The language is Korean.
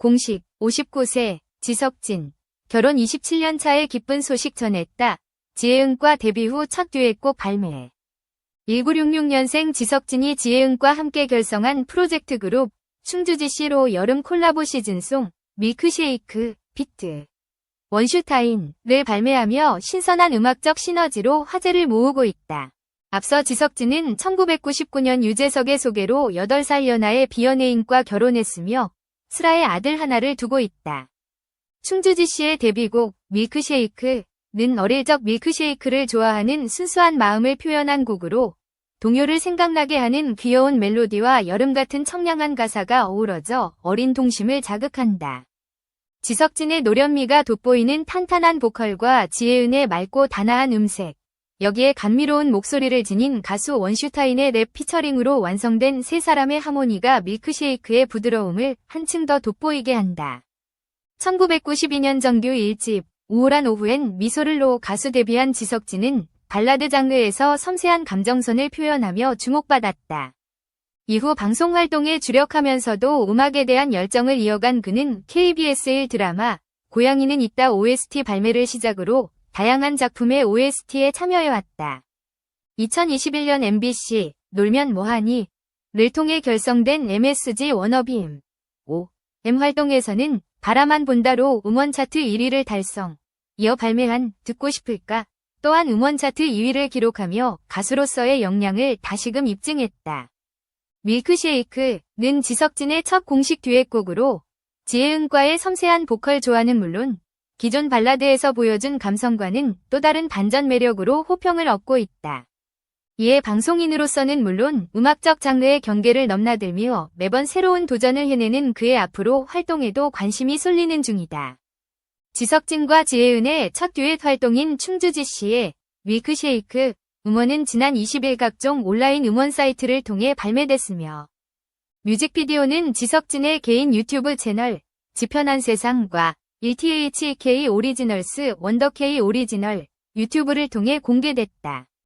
공식 59세 지석진 결혼 27년 차의 기쁜 소식 전했다. 지혜은과 데뷔 후 첫 듀엣곡 발매. 1966년생 지석진이 지혜은과 함께 결성한 프로젝트 그룹 충주지시로 여름 콜라보 시즌송 밀크쉐이크 비트 원슈타인을 발매하며 신선한 음악적 시너지로 화제를 모으고 있다. 앞서 지석진은 1999년 유재석의 소개로 8살 연하의 비연예인과 결혼했으며 슬아의 아들 하나를 두고 있다. 충주지 씨의 데뷔곡 밀크쉐이크는 어릴 적 밀크쉐이크를 좋아하는 순수한 마음을 표현한 곡으로 동요를 생각나게 하는 귀여운 멜로디와 여름 같은 청량한 가사가 어우러져 어린 동심을 자극한다. 지석진의 노련미가 돋보이는 탄탄한 보컬과 지혜은의 맑고 단아한 음색, 여기에 감미로운 목소리를 지닌 가수 원슈타인의 랩 피처링으로 완성된 세 사람의 하모니가 밀크쉐이크의 부드러움을 한층 더 돋보이게 한다. 1992년 정규 1집 우울한 오후엔 미소를 놓 가수 데뷔한 지석진은 발라드 장르에서 섬세한 감정선을 표현하며 주목받았다. 이후 방송 활동에 주력하면서도 음악에 대한 열정을 이어간 그는 KBS1 드라마 고양이는 있다 OST 발매를 시작으로 다양한 작품의 OST에 참여해왔다. 2021년 MBC 놀면 뭐하니 를 통해 결성된 MSG 워너비임 5 M 활동에서는 바라만 본다로 음원 차트 1위를 달성. 이어 발매한 듣고 싶을까 또한 음원 차트 2위를 기록하며 가수로서의 역량을 다시금 입증했다. 밀크쉐이크는 지석진의 첫 공식 듀엣곡으로 지혜은과의 섬세한 보컬 조화는 물론 기존 발라드에서 보여준 감성과는 또 다른 반전 매력으로 호평을 얻고 있다. 이에 방송인으로서는 물론 음악적 장르의 경계를 넘나들며 매번 새로운 도전을 해내는 그의 앞으로 활동에도 관심이 쏠리는 중이다. 지석진과 지혜은의 첫 듀엣 활동인 충주지 씨의 밀크쉐이크 음원은 지난 20일 각종 온라인 음원 사이트를 통해 발매됐으며 뮤직비디오는 지석진의 개인 유튜브 채널 지편한 세상과 1THK 오리지널스 원더K 오리지널 유튜브를 통해 공개됐다.